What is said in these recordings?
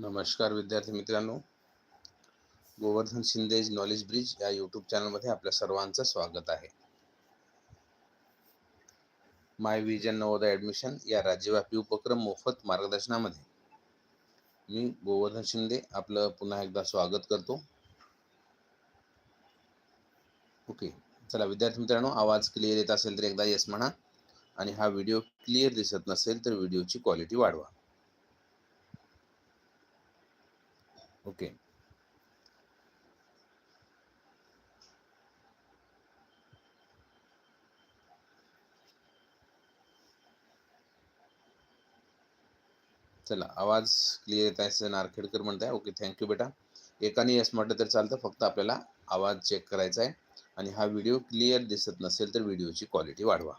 नमस्कार विद्यार्थी मित्रांनो. गोवर्धन शिंदेज नॉलेज ब्रिज या यूट्यूब चॅनलमध्ये आपल्या सर्वांचं स्वागत आहे. माय विजन नवोदय ॲडमिशन या राज्यव्यापी उपक्रम मोफत मार्गदर्शनामध्ये मी गोवर्धन शिंदे आपलं पुन्हा एकदा स्वागत करतो. ओके चला विद्यार्थी मित्रांनो आवाज क्लिअर येत असेल तर एकदा येस म्हणा. आणि हा व्हिडिओ क्लिअर दिसत नसेल तर व्हिडिओची क्वालिटी वाढवा. ओके. चला आवाज क्लिअर येत आहे नारखेडकर म्हणताय ओके थँक्यू बेटा. एकाने यस म्हटलं तर चालतं फक्त आपल्याला आवाज चेक करायचा आहे. आणि हा व्हिडिओ क्लिअर दिसत नसेल तर व्हिडिओची क्वालिटी वाढवा.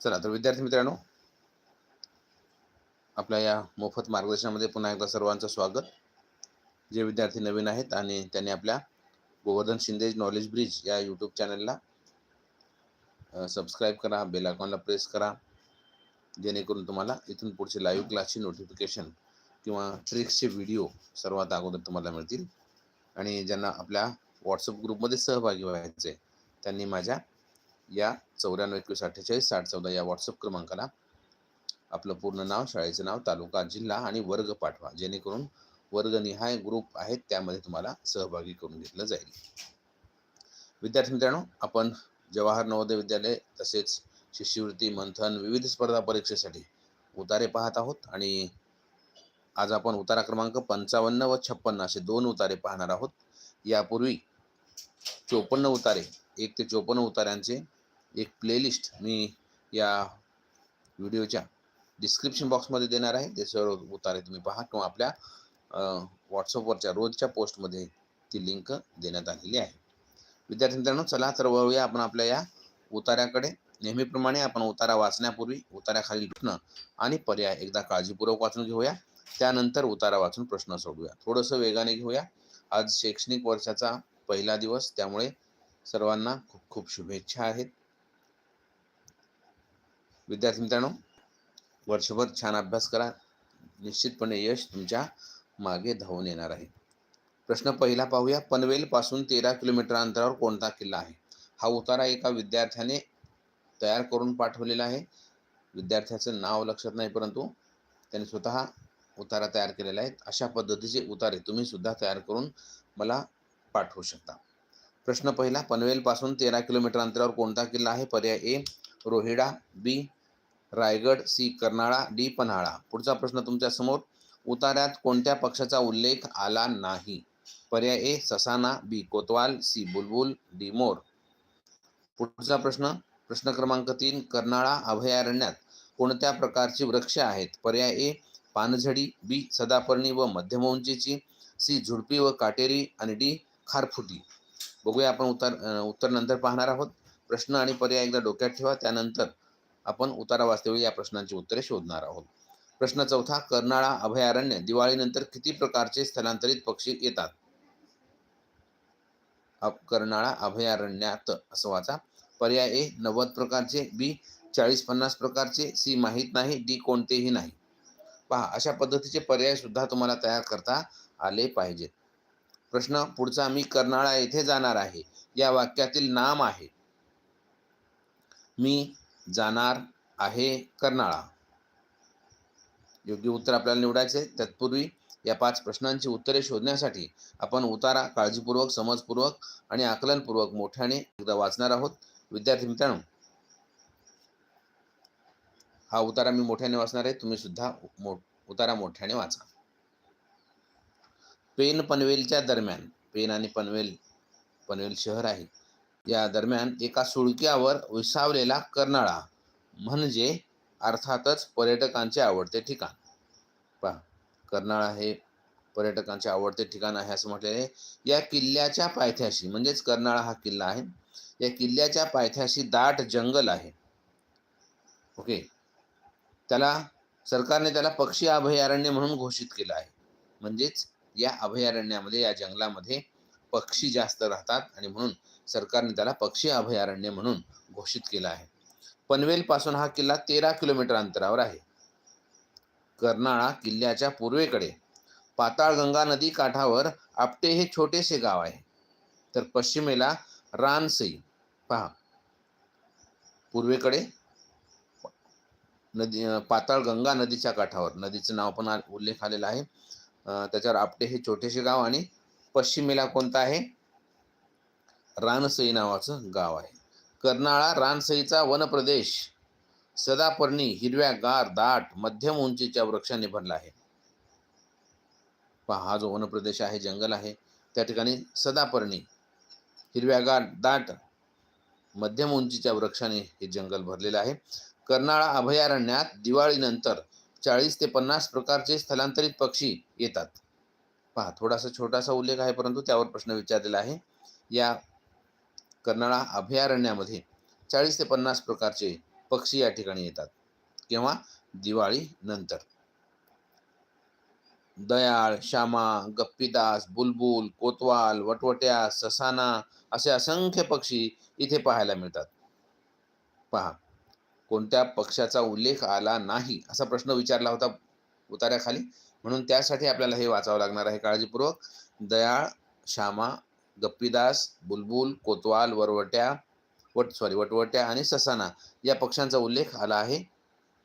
चला तर विद्यार्थी मित्रांनो आपल्या या मोफत मार्गदर्शनामध्ये पुन्हा एकदा सर्वांचं स्वागत. जे विद्यार्थी नवीन आहेत आणि त्यांनी आपल्या गोवर्धन शिंदेज नॉलेज ब्रिज या यूट्यूब चॅनलला सबस्क्राईब करा बेल आयकॉनला प्रेस करा. जेणेकरून तुम्हाला इथून पुढचे लाईव्ह क्लासची नोटिफिकेशन किंवा ट्रिक्सचे व्हिडिओ सर्वात अगोदर तुम्हाला मिळतील. आणि ज्यांना आपल्या व्हॉट्सअप ग्रुपमध्ये सहभागी व्हायचे त्यांनी माझ्या या चौऱ्याण्णव एकवीस अठ्ठेचाळीस साठ चौदा या व्हॉट्सअप क्रमांकाला आपलं पूर्ण नाव शाळेचं नाव तालुका जिल्हा आणि वर्ग पाठवा. जेणेकरून वर्गनिहाय ग्रुप आहेत त्यामध्ये तुम्हाला सहभागी करून घेतलं जाईल. विद्यार्थी मित्रांनो आपण जवाहर नवोदय विद्यालय तसेच शिष्यवृत्ती मंथन विविध स्पर्धा परीक्षेसाठी उतारे पाहत आहोत आणि आज आपण उतारा क्रमांक पंचावन्न व छप्पन्न असे दोन उतारे पाहणार आहोत. यापूर्वी चोपन्न उतारे एक ते चोपन्न उतार्यांचे एक प्लेलिस्ट मी या व्हिडिओच्या डिस्क्रिप्शन बॉक्समध्ये देणार आहे. ते सर्व उतारे तुम्ही पहा किंवा आपल्या व्हॉट्सअपवरच्या रोजच्या पोस्टमध्ये ती लिंक देण्यात आलेली आहे. विद्यार्थी मित्रांनो चला तर वळूया आपण आपल्या या उतार्याकडे नेहमीप्रमाणे आपण उतारा वाचण्यापूर्वी उताऱ्याखाली प्रश्न आणि पर्याय एकदा काळजीपूर्वक वाचून घेऊया. त्यानंतर उतारा वाचून प्रश्न सोडूया थोडंसं वेगाने घेऊया. आज शैक्षणिक वर्षाचा पहिला दिवस त्यामुळे सर्वांना खूप खूप शुभेच्छा आहेत. विद्यार्थी मित्रांनो वर्षभर छान अभ्यास करा. निश्चितपणे यश तुमच्या मागे धावून येणार आहे. प्रश्न पहिला पाहूया. पनवेलपासून तेरा किलोमीटर अंतरावर कोणता किल्ला आहे? हा उतारा एका विद्यार्थ्याने तयार करून पाठवलेला आहे. विद्यार्थ्याचं नाव लक्षात नाही परंतु त्याने स्वतः उतारा तयार केलेला आहे. अशा पद्धतीचे उतारे तुम्ही सुद्धा तयार करून मला पाठवू शकता. प्रश्न पहिला. पनवेलपासून तेरा किलोमीटर अंतरावर कोणता किल्ला आहे? पर्याय A Rohida B Raigad C Karnala D Panhala. पुढचा प्रश्न तुमच्यासमोर. उतार्यात कोणत्या पक्षाचा उल्लेख आला नाही? पर्याय ए ससाना बी कोतवाल सी बुलबुल डी मोर. पुढचा प्रश्न. प्रश्न क्रमांक तीन कर्नाळा अभयारण्यात कोणत्या प्रकारची वृक्ष आहेत? पर्याय ए पानझडी बी सदापर्णी व मध्यम उंचीची सी झुडपी व काटेरी आणि डी खारफुटी. बघूया आपण उत्तर उत्तर नंतर पाहणार आहोत. प्रश्न आणि पर्याय एकदा डोक्यात ठेवा. त्यानंतर आपण उतारा वाचतेवेळी या प्रश्नांची उत्तरे शोधणार आहोत. प्रश्न चौथा कर्नाळा अभयारण्य दिवाळीनंतर किती प्रकारचे स्थलांतरित पक्षी येतात? कर्नाळा अभयारण्यात असं वाचा. पर्याय ए नव्वद प्रकारचे बी चाळीस पन्नास प्रकारचे सी माहीत नाही डी कोणतेही नाही. पहा अशा पद्धतीचे पर्याय सुद्धा तुम्हाला तयार करता आले पाहिजेत. प्रश्न पुढचा मी कर्नाळा येथे जाणार आहे. या वाक्यातील नाम आहे. मी जाणार आहे कर्नाळा. योग्य उत्तर आपल्याला निवडायचे तत्पूर्वी या पाच प्रश्नांची उत्तरे शोधण्यासाठी आपण उतारा काळजीपूर्वक समजपूर्वक आणि आकलनपूर्वक मोठ्याने एकदा वाचणार आहोत. विद्यार्थी मित्रांनो हा उतारा मी मोठ्याने वाचणार आहे. तुम्ही सुद्धा मो उतारा मोठ्याने वाचा. पेन पनवेलच्या दरम्यान पेन आणि पनवेल पनवेल शहर आहे. या दरम्यान एका सुळक्यावर विसावलेला कर्नाळा म्हणजे अर्थातच पर्यटकांचे आवडते ठिकाण. पहा कर्नाळा हे पर्यटकांचे आवडते ठिकाण आहे असं म्हटलेले आहे. या किल्ल्याच्या पायथ्याशी म्हणजेच कर्नाळा हा किल्ला आहे. या किल्ल्याच्या पायथ्याशी दाट जंगल आहे. ओके? त्याला सरकारने त्याला पक्षी अभयारण्य म्हणून घोषित केलं आहे. म्हणजेच या अभयारण्यामध्ये या जंगलामध्ये पक्षी जास्त राहतात आणि म्हणून सरकारने त्याला पक्षी अभयारण्य म्हणून घोषित केलं आहे. पनवेलपासून हा किल्ला तेरा किलोमीटर अंतरावर आहे. कर्नाळा किल्ल्याच्या पूर्वेकडे पाताळगंगा नदी काठावर आपटे हे छोटेसे गाव आहे. तर पश्चिमेला रानसई पहा. पूर्वेकडे नदी पाताळगंगा नदीच्या काठावर नदीचं नाव पण उल्लेख आलेला आहे. त्याच्यावर आपटे हे छोटेसे गाव आणि पश्चिमेला कोणता आहे? रानसई नावाचं गाव आहे. कर्नाळा रानसईचा वनप्रदेश सदापर्णी हिरव्या गार दाट मध्यम उंचीच्या वृक्षांनी भरला आहे. पहा हा जो वनप्रदेश आहे जंगल आहे त्या ठिकाणी सदापर्णी हिरव्यागार दाट मध्यम उंचीच्या वृक्षाने हे जंगल भरलेलं आहे. कर्नाळा अभयारण्यात दिवाळीनंतर चाळीस ते पन्नास प्रकारचे स्थलांतरित पक्षी येतात. पहा थोडासा छोटासा उल्लेख आहे परंतु त्यावर प्रश्न विचारलेला आहे. या कर्नाळा अभयारण्यामध्ये चाळीस ते पन्नास प्रकारचे पक्षी या ठिकाणी येतात केव्हा दिवाळी नंतर. दयाळ श्यामा गप्पीदास बुलबुल कोतवाल वटवट्या ससाना असे असंख्य पक्षी इथे पाहायला मिळतात. पहा कोणत्या पक्षाचा उल्लेख आला नाही असा प्रश्न विचारला होता उतार्याखाली म्हणून त्यासाठी आपल्याला हे वाचावं लागणार आहे काळजीपूर्वक. दयाळ श्यामा गप्पीदास बुलबुल कोतवाल वरवट्या वट सॉरी वटवट्या आणि ससाना या पक्ष्यांचा उल्लेख आला आहे.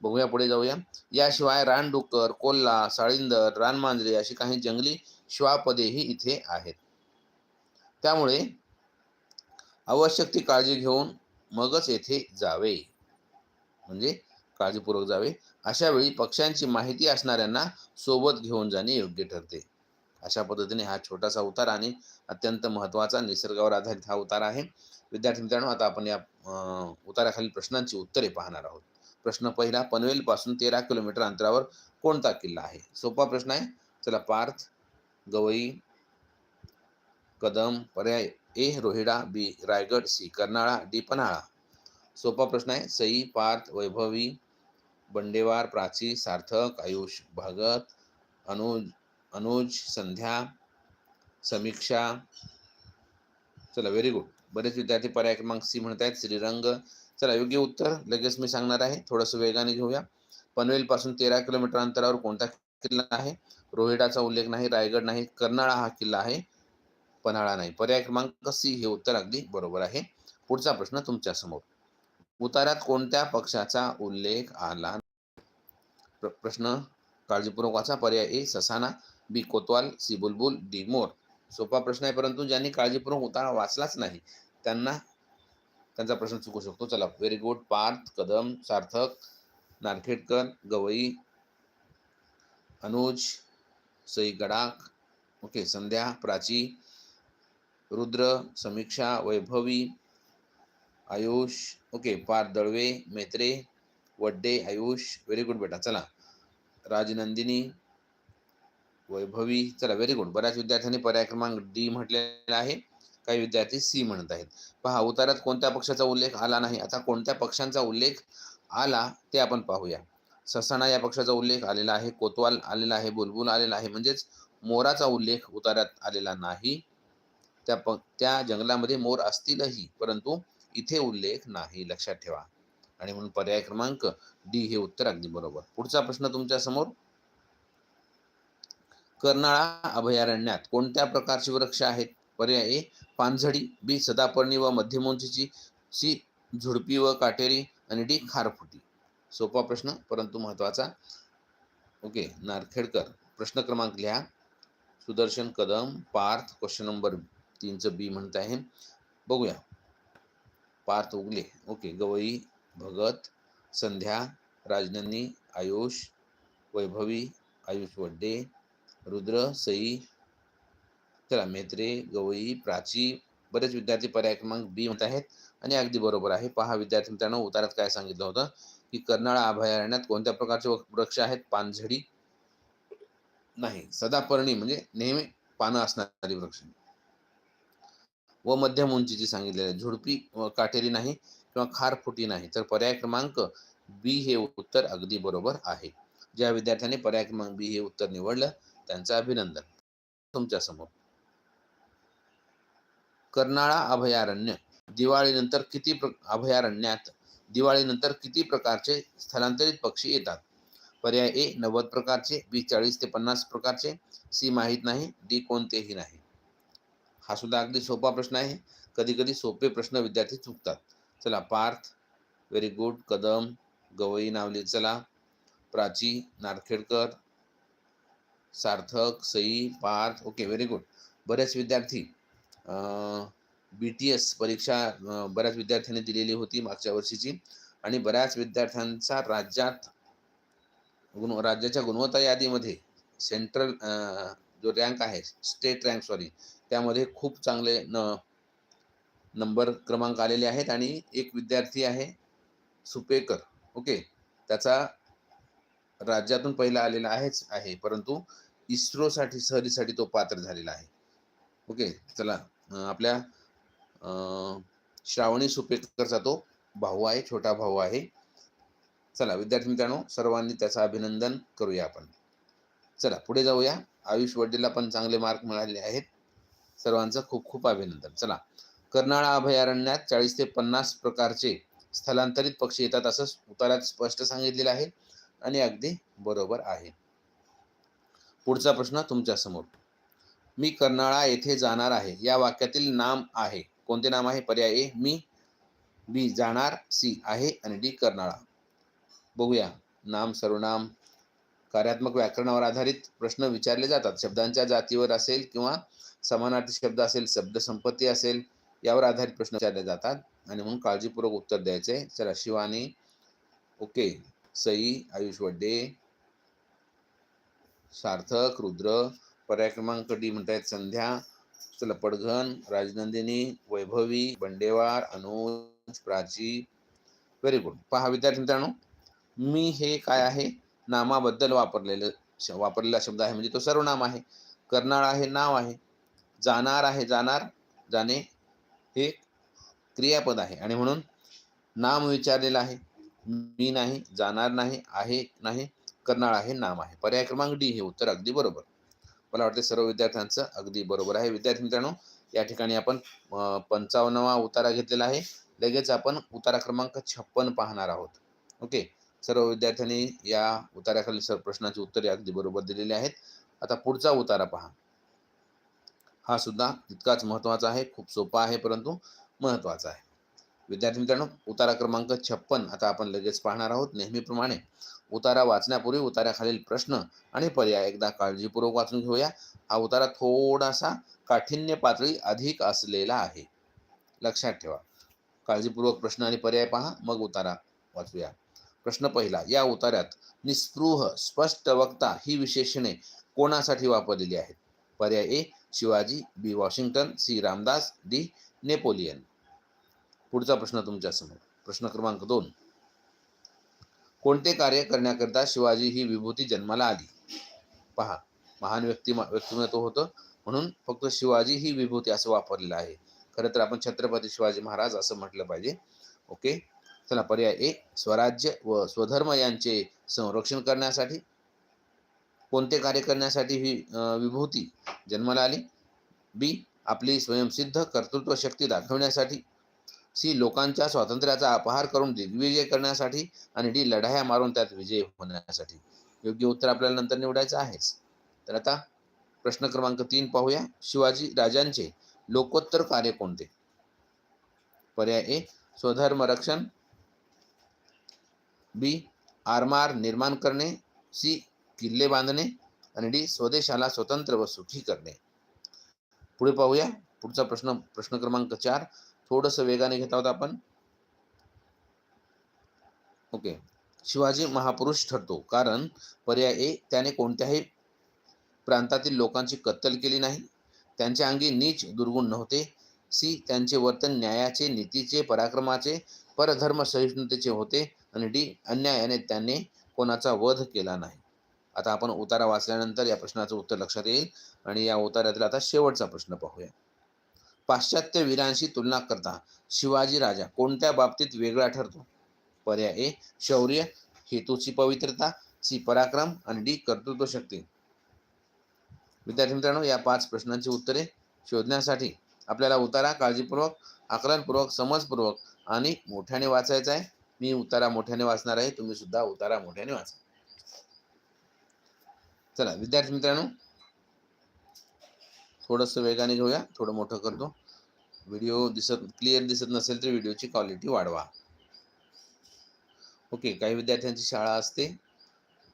बघूया पुढे जाऊया. याशिवाय रानडुक्कर कोल्हा साळींदर रानमांजरे अशी काही जंगली श्वापदेही इथे आहेत. त्यामुळे आवश्यक ती काळजी घेऊन मगच येथे जावे. म्हणजे काळजीपूर्वक जावे. अशा वेळी पक्ष्यांची माहिती असणाऱ्यांना सोबत घेऊन जाणे योग्य ठरते. अशा पद्धतीने हा छोटासा उतार आणि अत्यंत महत्त्वाचा निसर्गावर आधारित हा उतार आहे. विद्यार्थी मित्रांनो आता आपण या उताराखालील प्रश्नांची उत्तरे पाहणार आहोत. प्रश्न पहिला पनवेलपासून तेरा किलोमीटर अंतरावर कोणता किल्ला आहे? सोपा प्रश्न आहे. चला पार्थ गवई कदम पर्याय A Rohida B Raigad C Karnala D Panhala. सोपा प्रश्न आहे. सई पार्थ वैभवी बंडेवार प्राची सार्थक आयुष भगत अनुज अनुज संध्या समीक्षा. चला व्हेरी गुड बरेच विद्यार्थी पर्याय क्रमांक सी म्हणत आहेत श्रीरंग. चला योग्य उत्तर. लगेच मी सांगणार आहे. थोडंसं वेगाने घेऊया. पनवेल पासून तेरा किलोमीटर अंतरावर कोणता किल्ला आहे? रोहिडाचा उल्लेख नाही रायगड नाही कर्नाळा हा किल्ला आहे. पन्हाळा नाही. पर्याय क्रमांक सी हे उत्तर अगदी बरोबर आहे. पुढचा प्रश्न तुमच्यासमोर उतारात कोणत्या पक्षाचा उल्लेख आला प्र- प्रश्न काळजीपूर्वक वाचा. पर्याय ए ससाना. बी कोतवाल. सी बुलबुल. डी मोर. सोपा प्रश्न आहे परंतु ज्यांनी काळजीपूर्वक उतारा वाचलाच नाही त्यांना त्यांचा प्रश्न चुकू शकतो. चला very good Parth Kadam Sarthak Narkhedkar Gawai Anuj Sai Gadakh. Okay Sandhya Prachi Rudra Samiksha Vaibhavi Ayush. Okay Par Dalve Metre वड्डे आयुष व्हेरी गुड बेटा. चला. राजनंदिनी वैभवी. चला व्हेरी गुड बऱ्याच विद्यार्थ्यांनी पर्याय क्रमांक डी म्हटलेला आहे. काही विद्यार्थी सी म्हणत आहेत. पहा उतारात कोणत्या पक्षाचा उल्लेख आला नाही? आता कोणत्या पक्षांचा उल्लेख आला ते आपण पाहूया. ससाणा या पक्षाचा उल्लेख आलेला आहे. कोतवाल आलेला आहे. बुलबुल आलेला आहे. म्हणजेच मोराचा उल्लेख उतारात आलेला नाही. त्या प त्या जंगलामध्ये मोर असतीलही परंतु इथे उल्लेख नाही. लक्षात ठेवा. आणि म्हणून पर्याय क्रमांक डी हे उत्तर अगदी बरोबर. पुढचा प्रश्न तुमच्यासमोर? कर्नाळा अभयारण्यात कोणत्या प्रकारचे वृक्ष आहेत? पर्याय ए पानझडी बी सदापर्णी व मध्यम उंचीची सी झुडपी व काटेरी आणि डी खारफुटी. सोपा प्रश्न परंतु महत्त्वाचा ओके नारखेडकर प्रश्न क्रमांक लिहा. सुदर्शन कदम पार्थ क्वेश्चन नंबर तीनचं बी म्हणत आहे बघूया. पार्थ उगले. ओके गवई भगत संध्या राजनंदी आयुष वैभवी आयुष वड्डे रुद्र सई चला मेत्रे गवई प्राची बरेच विद्यार्थी पर्याय क्रमांक बी म्हणत आहेत आणि अगदी बरोबर आहे. पहा विद्यार्थी मित्रांनो उतारात काय सांगितलं होतं? की कर्नाळा अभयारण्यात कोणत्या प्रकारचे वृक्ष आहेत? पानझडी नाही. सदापर्णी म्हणजे नेहमी पानं असणारी वृक्ष. व मध्यम उंचीची सांगितलेली आहे. झुडपी काटेरी नाही. किंवा खार फुटी नाही. तर पर्याय क्रमांक बी हे उत्तर अगदी बरोबर आहे. ज्या विद्यार्थ्यांनी पर्याय क्रमांक बी हे उत्तर निवडलं त्यांचं अभिनंदन. तुमच्यासमोर कर्नाळा अभयारण्य दिवाळीनंतर किती प्र अभयारण्यात दिवाळीनंतर किती प्रकारचे स्थलांतरित पक्षी येतात? पर्याय ए नव्वद प्रकारचे बी चाळीस ते पन्नास प्रकारचे सी माहीत नाही डी कोणतेही नाही. हा सुद्धा अगदी सोपा प्रश्न आहे. कधी कधी सोपे प्रश्न विद्यार्थी चुकतात. चला पार्थ व्हेरी गुड कदम गवई नावले चला. Prachi Narkhedkar Sarthak Sai Parth okay very good बरेच विद्यार्थी बी टी एस परीक्षा बऱ्याच विद्यार्थ्यांनी दिलेली होती मागच्या वर्षीची. आणि बऱ्याच विद्यार्थ्यांचा राज्यात गुण राज्याच्या गुणवत्ता यादीमध्ये सेंट्रल जो रँक आहे स्टेट रँक सॉरी त्यामध्ये खूप चांगले न नंबर क्रमांक आलेले आहेत आणि एक विद्यार्थी आहे सुपेकर. ओके? त्याचा राज्यातून पहिला आलेला आहेच आहे. परंतु इस्रोसाठी सहलीसाठी तो पात्र झालेला आहे. ओके? चला आपल्या श्रावणी सुपेकरचा तो भाऊ आहे छोटा भाऊ आहे. चला विद्यार्थी मित्रांनो सर्वांनी त्याचं अभिनंदन करूया आपण. चला पुढे जाऊया. आयुष वडीलला पण चांगले मार्क मिळाले आहेत. सर्वांचं खूप खूप अभिनंदन. चला कर्नाळा अभयारण्यात चाळीस ते पन्नास प्रकारचे स्थलांतरित पक्षी येतात असं उतारात स्पष्ट सांगितलेलं आहे आणि अगदी बरोबर आहे. पुढचा प्रश्न तुमच्यासमोर मी कर्नाळा येथे जाणार आहे. या वाक्यातील नाम आहे. कोणते नाम आहे? पर्याय ए मी बी जाणार सी आहे आणि डी कर्नाळा. बघूया. नाम सर्वनाम कार्यात्मक व्याकरणावर आधारित प्रश्न विचारले जातात. शब्दांच्या जातीवर असेल किंवा समानार्थी शब्द असेल शब्दसंपत्ती असेल यावर आधारित प्रश्न विचारले जातात. आणि म्हणून काळजीपूर्वक उत्तर द्यायचे. चला शिवानी. ओके. सई आयुष वड्डे. सार्थक रुद्र. पर्याय क्रमांक डी म्हणतायत संध्या. चला पडघन राजनंदिनी वैभवी बंडेवार अनुज प्राची. व्हेरी गुड पहा विद्यार्थी मित्रांनो मी हे काय आहे? नामाबद्दल वापरलेलं श- वापरलेला शब्द आहे. म्हणजे तो सर्वनाम आहे. कर्नाळा हे नाव आहे. जाणार आहे जाणार जाणे. हे क्रियापद आहे. आणि म्हणून नाम विचारलेलं आहे. मी नाही जाणार नाही आहे नाही करणार आहे नाम आहे. पर्याय क्रमांक डी हे उत्तर अगदी बरोबर. मला वाटते सर्व विद्यार्थ्यांचं अगदी बरोबर आहे. विद्यार्थी मित्रांनो या ठिकाणी आपण पंचावन्नवा उतारा घेतलेला आहे. लगेच आपण उतारा क्रमांक छप्पन पाहणार आहोत. ओके? सर्व विद्यार्थ्यांनी या उताराखाली सर्व प्रश्नाची उत्तरे अगदी बरोबर दिलेली आहेत. आता पुढचा उतारा पहा. हा सुद्धा तितकाच महत्त्वाचा आहे. खूप सोपा आहे परंतु महत्त्वाचा आहे. विद्यार्थी मित्रांनो उतारा क्रमांक छप्पन आता आपण लगेच पाहणार आहोत. नेहमीप्रमाणे उतारा वाचण्यापूर्वी उताराखालील प्रश्न आणि पर्याय एकदा काळजीपूर्वक वाचून घेऊया. हा उतारा थोडासा काठिण्य पातळी अधिक असलेला आहे. लक्षात ठेवा. काळजीपूर्वक प्रश्न आणि पर्याय पहा मग उतारा वाचूया. प्रश्न पहिला या उतार्यात निस्पृह स्पष्ट वक्ता ही विशेषणे कोणासाठी वापरलेली आहेत? पर्याय A Shivaji B. Washington C. Ramdas D. Napoleon. पुढचा प्रश्न तुमच्यासमोर. प्रश्न क्रमांक दोन. कोणते कार्य करण्याकरिता शिवाजी ही विभूती जन्माला आली? पहा महान व्यक्ती व्यक्तिमत्व होतं. म्हणून फक्त शिवाजी ही विभूती असं वापरलेलं आहे. खरं तर आपण छत्रपती शिवाजी महाराज असं म्हटलं पाहिजे. ओके? चला पर्याय ए. स्वराज्य व स्वधर्म यांचे संरक्षण करण्यासाठी. कोणते कार्य करण्यासाठी ही विभूती जन्माला आली? बी आपली स्वयंसिद्ध कर्तृत्व शक्ती दाखवण्यासाठी. सी लोकांच्या स्वातंत्र्याचा अपहार करून दिग्विजय करण्यासाठी आणि डी लढाया मारून त्यात विजय होण्यासाठी. योग्य उत्तर आपल्याला नंतर निवडायचं आहेच. तर आता प्रश्न क्रमांक तीन पाहूया. शिवाजी राजांचे लोकोत्तर कार्य कोणते? पर्याय ए स्वधर्म रक्षण. बी आरमार निर्माण करणे. सी किल्ले बांधणे आणि डी स्वदेशाला स्वतंत्र व सुखी करणे. पुढे पाहूया. पुढचा प्रश्न प्रश्न क्रमांक चार. थोडस वेगाने घेत आहोत आपण. ओके. शिवाजी महापुरुष ठरतो. कारण पर्याय ए त्याने कोणत्याही प्रांतातील लोकांची कत्तल केली नाही. त्यांच्या अंगी नीच दुर्गुण नव्हते. सी त्यांचे वर्तन न्यायाचे नीतीचे पराक्रमाचे परधर्म सहिष्णुतेचे होते. आणि डी अन्यायाने त्याने कोणाचा वध केला नाही. आता आपण उतारा वाचल्यानंतर या प्रश्नाचं उत्तर लक्षात येईल. आणि या उतार्यातील आता शेवटचा प्रश्न पाहूया. पाश्चात्य वीरांशी तुलना करता शिवाजी राजा कोणत्या बाबतीत वेगळा ठरतो? पर्याय ए शौर्य हेतूची पवित्रता सी पराक्रम आणि डी कर्तृत्व शक्ती. विद्यार्थी मित्रांनो या पाच प्रश्नांची उत्तरे शोधण्यासाठी आपल्याला उतारा काळजीपूर्वक आकलनपूर्वक समजपूर्वक आणि मोठ्याने वाचायचा आहे. मी उतारा मोठ्याने वाचणार आहे. तुम्ही सुद्धा उतारा मोठ्याने वाचा. चला विद्यार्थी मित्रांनो थोडंसं वेगाने घेऊया थोडं मोठं करतो. व्हिडिओ दिसत क्लिअर दिसत नसेल तर व्हिडिओची क्वालिटी वाढवा. ओके काही विद्यार्थ्यांची शाळा असते.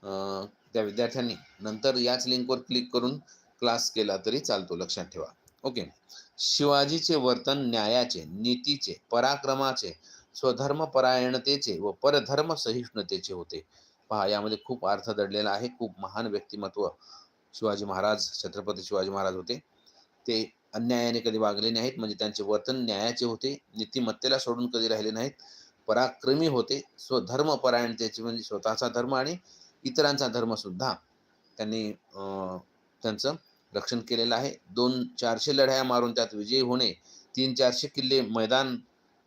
अं, त्या विद्यार्थ्यांनी नंतर याच लिंकवर क्लिक करून क्लास केला तरी चालतो लक्षात ठेवा. ओके शिवाजीचे वर्तन न्यायाचे नीतीचे पराक्रमाचे स्वधर्मपरायणतेचे व परधर्म सहिष्णुतेचे होते. पहा यामध्ये खूप अर्थ दडलेला आहे. खूप महान व्यक्तिमत्व शिवाजी महाराज छत्रपती शिवाजी महाराज होते. ते अन्यायाने कधी वागले नाहीत म्हणजे त्यांचे वर्तन न्यायाचे होते. नीतिमत्तेला सोडून कधी राहिले नाहीत. पराक्रमी होते. स्वधर्मपरायणतेचे म्हणजे स्वतःचा धर्म आणि इतरांचा धर्म सुद्धा त्यांनी त्यांचं रक्षण केलेलं आहे. दोन चारशे लढाया मारून त्यात विजयी होणे तीन चारशे किल्ले मैदान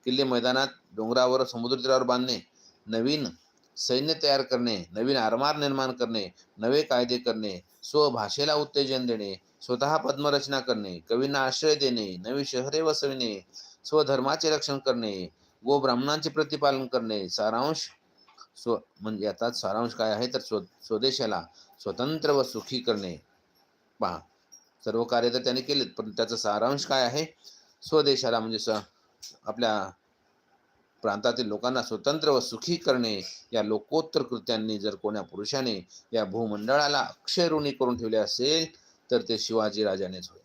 किल्ले मैदानात डोंगरावर समुद्र तीरावर बांधणे नवीन सैन्य तयार करणे नवीन आरमार निर्माण करणे नवे कायदे करणे स्वभाषेला उत्तेजन देणे स्वतः पद्मरचना करणे कवींना आश्रय देणे नवी शहरे वसविणे स्वधर्माचे रक्षण करणे गो ब्राह्मणांचे प्रतिपालन करणे सारांश स्व म्हणजे याचा सारांश काय आहे तर स्व स्वदेशाला स्वतंत्र व सुखी करणे. पहा सर्व कार्य तर त्याने केलेत पण त्याचा सारांश काय आहे? स्वदेशाला म्हणजे स आपल्या प्रांतातील लोकांना स्वतंत्र व सुखी करणे या लोकोत्तर कृत्यांनी जर कोण्या पुरुषाने या भूमंडळाला अक्षयऋणी करून ठेवले असेल तर ते शिवाजी राजानेच होईल.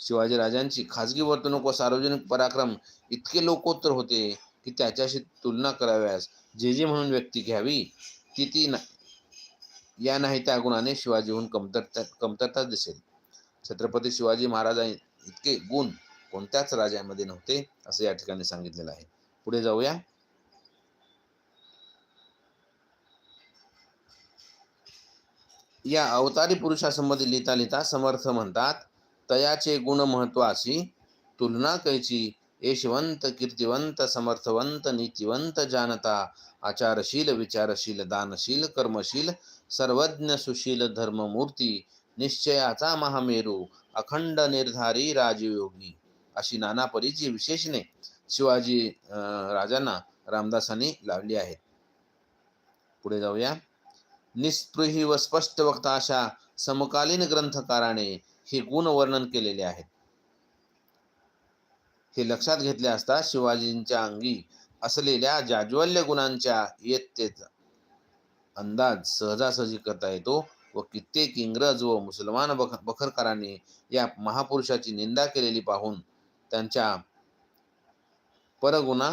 शिवाजी राजांची खाजगी वर्तणूक व सार्वजनिक पराक्रम इतके लोकोत्तर होते की त्याच्याशी तुलना कराव्यास जे जे म्हणून व्यक्ती घ्यावी ती ती ना या नाही त्या गुणाने शिवाजीहून कमतरता कमतरता दिसेल. छत्रपती शिवाजी महाराजां इतके गुण कोणत्याच राजामध्ये नव्हते असं या ठिकाणी सांगितलेलं आहे. पुढे जाऊया. या अवतारी पुरुषासंबंधी लिहिता लिहिता समर्थ म्हणतात तयाचे गुण महत्वाशी तुलना कैची यशवंत कीर्तिवंत समर्थवंत नीतिवंत जानता आचारशील विचारशील दानशील कर्मशील सर्वज्ञ सुशील धर्ममूर्ती निश्चयाचा महामेरू अखंड निर्धारी राजयोगी. अशी नाना परीची विशेषणे शिवाजी राजांना रामदासांनी लावली आहेत. पुढे जाऊया. निस्पृही व स्पष्ट वक्ता अशा समकालीन ग्रंथकाराने हे गुण वर्णन केलेले आहेत. हे लक्षात घेतले असता शिवाजींच्या अंगी असलेल्या जाज्वल्य गुणांच्या इयत्तेचा अंदाज सहजासहजी करता येतो व कित्येक इंग्रज व मुसलमान बख बखरकारांनी या महापुरुषाची निंदा केलेली पाहून त्यांच्या परगुणा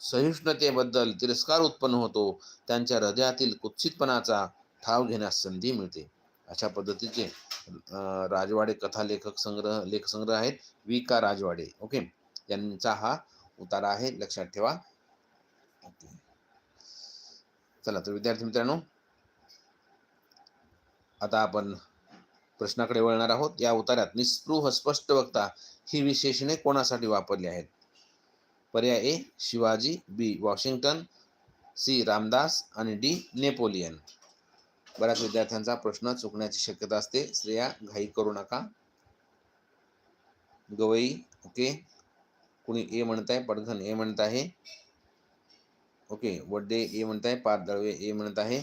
सहिष्णुतेबद्दल तिरस्कार उत्पन्न होतो. त्यांच्या हृदयातील कुत्सितपणाचा ठाव घेण्यास संधी मिळते. अशा पद्धतीचे राजवाडे कथा लेखक संग्रह लेख संग्रह आहेत. वी का. राजवाडे. ओके? यांचा हा उतारा आहे. लक्षात ठेवा. ओके. चला तर विद्यार्थी मित्रांनो आता आपण प्रश्नाकडे वळणार आहोत. या उतार्यात निस्पृह स्पष्ट वक्ता ही विशेषणे कोणासाठी वापरली आहेत? पर्याय A Shivaji B Washington C Ramdas आणि डी नेपोलियन. बऱ्याच विद्यार्थ्यांचा प्रश्न चुकण्याची शक्यता असते. श्रेया घाई करू नका. गवई ओके. कुणी ए म्हणत आहे पडघन ए म्हणत आहे ओके. वड्डे ए म्हणत आहे पारदळवे ए म्हणत आहे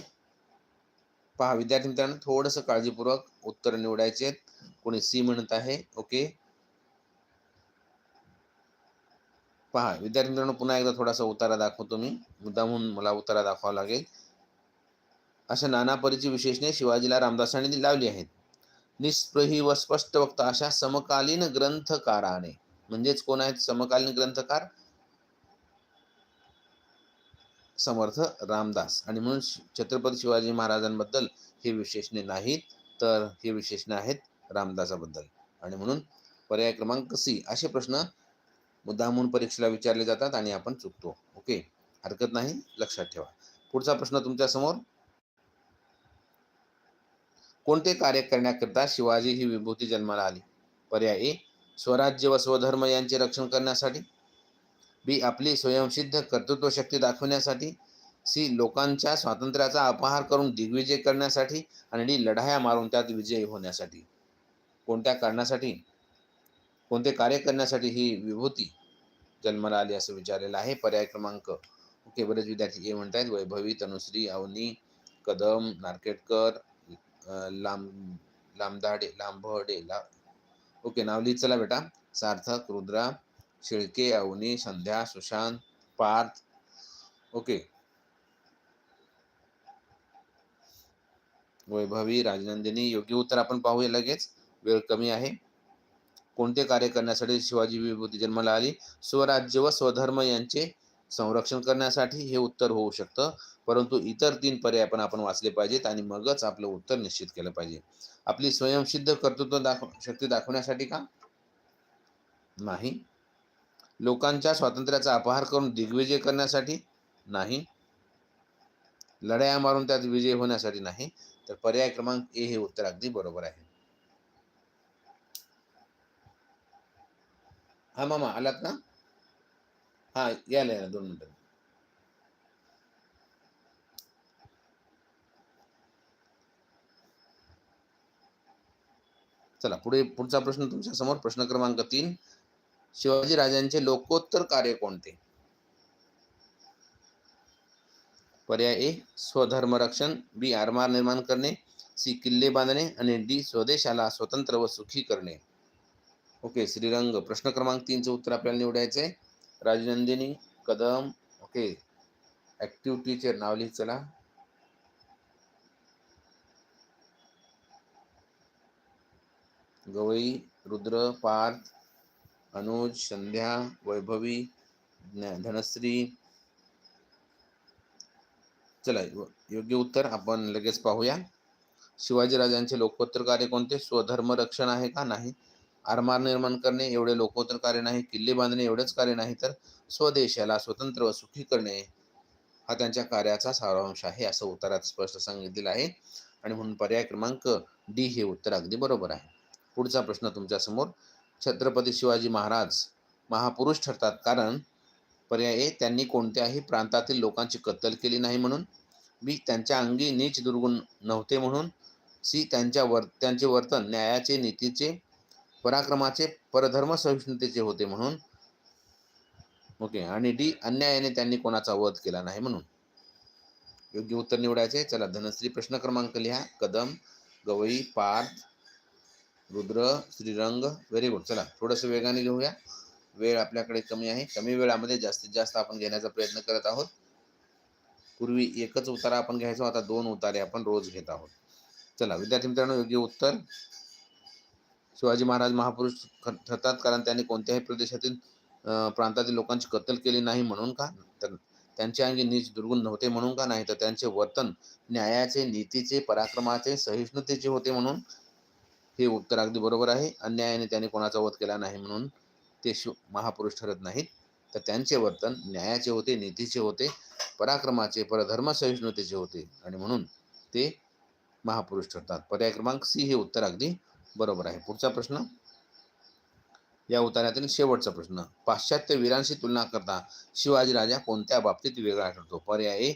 पहा विद्यार्थी मित्रांनो थोडंसं काळजीपूर्वक उत्तर निवडायचे कोणी सी म्हणत आहे ओके. पहा विद्यार्थी मित्रांनो पुन्हा एकदा थोडासा उतारा दाखवतो मी. मुद्दामहून मला उतारा दाखवावा लागेल. अशा नाना परीची विशेषणे शिवाजीला रामदासांनी लावली आहेत. निस्पृही व स्पष्ट वक्ता अशा समकालीन ग्रंथकाराने. म्हणजेच कोण आहेत? समकालीन ग्रंथकार? समर्थ रामदास. आणि म्हणून छत्रपती शिवाजी महाराजांबद्दल हे विशेषणे नाहीत. तर हे विशेषणे आहेत रामदासाबद्दल. आणि म्हणून पर्याय क्रमांक सी असे प्रश्न मुद्दामून परीक्षेला विचारले जातात आणि आपण चुकतो. ओके हरकत नाही? लक्षात ठेवा. पुढचा प्रश्न तुमच्यासमोर. कोणते कार्य करण्याकरिता शिवाजी ही विभूती जन्माला आली? पर्याय ए. स्वराज्य व स्वधर्म यांचे रक्षण करण्यासाठी. बी. आपली स्वयंसिद्ध कर्तृत्व शक्ती दाखवण्यासाठी. सी लोकांच्या स्वातंत्र्याचा अपहार करून दिग्विजय करण्यासाठी आणि डी लढाया मारून त्यात विजयी होण्यासाठी. कोणत्या कारणासाठी? कोणते कार्य करण्यासाठी ही विभूती जन्माला आली असं विचारलेलं आहे. पर्याय क्रमांक. ओके बरेच विद्यार्थी हे म्हणत आहेत वैभवी तनुश्री अवनी कदम नारकेटकर लांब लांबदाडे लांबडे ला ओके नाव चला बेटा. सार्थक रुद्रा शिळके अवनी संध्या सुशांत पार्थ. ओके वैभवी राजनंदिनी योग्य उत्तर आपण पाहूया लगेच. वेळ कमी आहे. कोणते कार्य करण्यासाठी शिवाजी विभूती जन्माला आली? स्वराज्य व स्वधर्म यांचे संरक्षण करण्यासाठी हे उत्तर होऊ शकतं. परंतु इतर तीन पर्याय पण आपण वाचले पाहिजेत आणि मगच आपलं उत्तर निश्चित केलं पाहिजे. आपली स्वयंसिद्ध कर्तृत्व दाखव शक्ती दाखवण्यासाठी का? नाही. लोकांच्या स्वातंत्र्याचा अपहार करून दिग्विजय करण्यासाठी नाही. लढाया मारून त्यात विजय होण्यासाठी नाही. तर पर्याय क्रमांक ए हे उत्तर अगदी बरोबर आहे. हा मामा आलात ना? हा यायला यायला दोन मिनिटं. चला पुढे पुढचा प्रश्न तुमच्यासमोर. प्रश्न क्रमांक तीन. शिवाजी राजांचे लोकोत्तर कार्य कोणते? पर्याय ए स्वधर्म रक्षण बी आरमार निर्माण करणे सी किल्ले बांधणे आणि डी स्वदेशाला स्वतंत्र व सुखी करणे. ओके श्रीरंग प्रश्न क्रमांक तीनचं उत्तर आपल्याला निवडायचं आहे. राजनंदिनी कदम ओके ॲक्टिव्हिटीचे नाव लिहित चला. गवई रुद्र पार्थ अनुज संध्या वैभवी ज्ञा- धनश्री चला योग्य उत्तर आपण लगेच पाहूया. शिवाजी राजांचे लोकोत्तर कार्य कोणते? स्वधर्म रक्षण आहे का नाही? आरमार निर्माण करणे एवढे लोकोत्तर कार्य नाही किल्ले बांधणे एवढेच कार्य नाही तर स्वदेशाला स्वतंत्र व सुखी करणे हा त्यांच्या कार्याचा सारांश आहे असं उत्तरात स्पष्ट सांगितलेलं आहे. आणि म्हणून पर्याय क्रमांक डी हे उत्तर अगदी बरोबर आहे. पुढचा प्रश्न तुमच्यासमोर. छत्रपती शिवाजी महाराज महापुरुष ठरतात कारण पर्याय ए त्यांनी कोणत्याही प्रांतातील लोकांची कत्तल केली नाही म्हणून. बी त्यांच्या अंगी नीच दुर्गुण नव्हते म्हणून. सी त्यांच्या वर त्यांचे वर्तन न्यायाचे नीतीचे पराक्रमाचे परधर्म सहिष्णुतेचे होते म्हणून. ओके आणि डी अन्यायाने त्यांनी कोणाचा वध केला नाही म्हणून. योग्य उत्तर निवडायचे चला धनश्री प्रश्न क्रमांक लिहा. Kadam Gawai Parth Rudra Shrirang very good. चला थोडंसं वेगाने घेऊया. वेळ आपल्याकडे कमी आहे. कमी वेळामध्ये जास्तीत जास्त आपण घेण्याचा प्रयत्न करत आहोत. पूर्वी एकच उतारा आपण घ्यायचो आता दोन उतारे आपण रोज घेत आहोत. चला विद्यार्थी मित्रांनो योग्य उत्तर. शिवाजी महाराज महापुरुष ठरतात कारण त्यांनी कोणत्याही प्रदेशातील प्रांतातील लोकांची कत्तल केली नाही म्हणून का? तर त्यांच्या अंगी नीच दुर्गुण नव्हते म्हणून का नाही? तर त्यांचे वर्तन न्यायाचे नीतीचे पराक्रमाचे सहिष्णुतेचे होते म्हणून हे उत्तर अगदी बरोबर आहे. अन्यायाने त्यांनी कोणाचा वध केला नाही म्हणून ते शिव महापुरुष ठरत नाहीत. तर त्यांचे वर्तन न्यायाचे होते नीतीचे होते पराक्रमाचे परधर्मसहिष्णुतेचे होते. आणि म्हणून ते महापुरुष ठरतात. पर्याय क्रमांक सी हे उत्तर अगदी बरोबर आहे. पुढचा प्रश्न. या उतार्यातील शेवटचा प्रश्न. पाश्चात्य वीरांशी तुलना करता शिवाजी राजा कोणत्या बाबतीत वेगळा ठरतो? पर्याय ए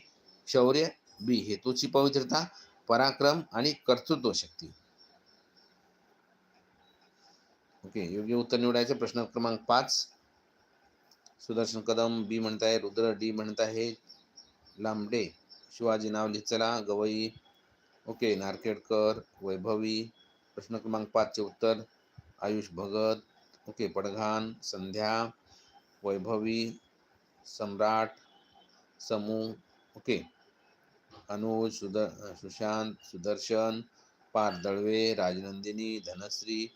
शौर्य बी हेतूची पवित्रता पराक्रम आणि कर्तृत्व शक्ती ओके योग्य उत्तर निवडायचे. प्रश्न क्रमांक पाच. सुदर्शन कदम बी म्हणत आहे रुद्र डी म्हणत आहे लांबडे. शिवाजी नाव लिहित चला गवई. ओके नारखेडकर वैभवी. प्रश्न क्रमांक पाचचे उत्तर आयुष भगत. ओके पडघान संध्या. वैभवी सम्राट समू. ओके अनुज सुद सुशांत सुदर्शन पार दळवे राजनंदिनी धनश्री.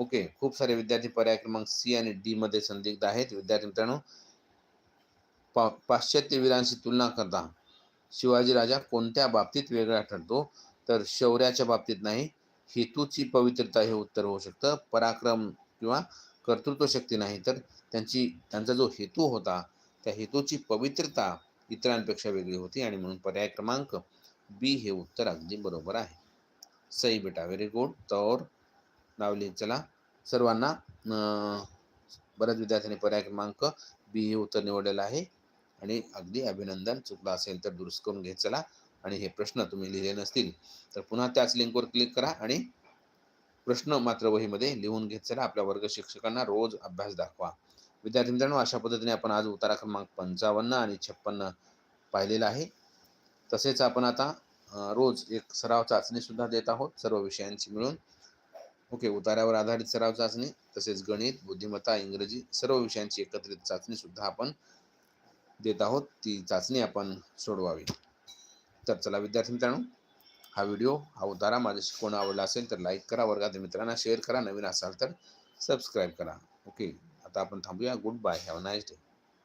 ओके खूप सारे विद्यार्थी पर्याय क्रमांक सी आणि डी मध्ये संदिग्ध आहेत. विद्यार्थी मित्रांनो पा पाश्चात्य वीरांशी तुलना करता. शिवाजी राजा कोणत्या बाबतीत वेगळा ठरतो? तर शौर्याच्या बाबतीत नाही हेतूची पवित्रता हे उत्तर होऊ शकतं. पराक्रम किंवा कर्तृत्व शक्ती नाही तर त्यांची त्यांचा जो हेतू होता त्या हेतूची पवित्रता इतरांपेक्षा वेगळी होती आणि म्हणून पर्याय क्रमांक बी हे उत्तर अगदी बरोबर आहे. सई बेटा व्हेरी गुड तर नाव लिहित चला सर्वांना बऱ्याच विद्यार्थ्यांनी पर्याय क्रमांक बी हे उत्तर निवडलेलं आहे. आणि अगदी अभिनंदन. चुकलं असेल तर दुरुस्त करून घेत चला. आणि हे प्रश्न तुम्ही लिहिले नसतील तर पुन्हा त्याच लिंकवर क्लिक करा आणि प्रश्न मात्र वहीमध्ये लिहून घेत चला. आपल्या वर्ग शिक्षकांना रोज अभ्यास दाखवा. विद्यार्थी मित्रांनो अशा पद्धतीने आपण आज उतारा क्रमांक पंचावन्न आणि छप्पन्न पाहिलेला आहे. तसेच आपण आता रोज एक सराव चाचणी सुद्धा देत आहोत. सर्व विषयांची मिळून. ओके उतारावर आधारित सराव चाचणी तसेच गणित बुद्धिमत्ता इंग्रजी सर्व विषयांची एकत्रित चाचणी सुद्धा आपण देत आहोत. ती चाचणी आपण सोडवावी. तर चला विद्यार्थी मित्रांनो हा व्हिडिओ हा उतारा माझ्याशी कोण आवडला असेल तर लाईक करा वर्गातील मित्रांना शेअर करा नवीन असाल तर सबस्क्राईब करा. ओके आता आपण थांबूया. Good bye. Have nice day.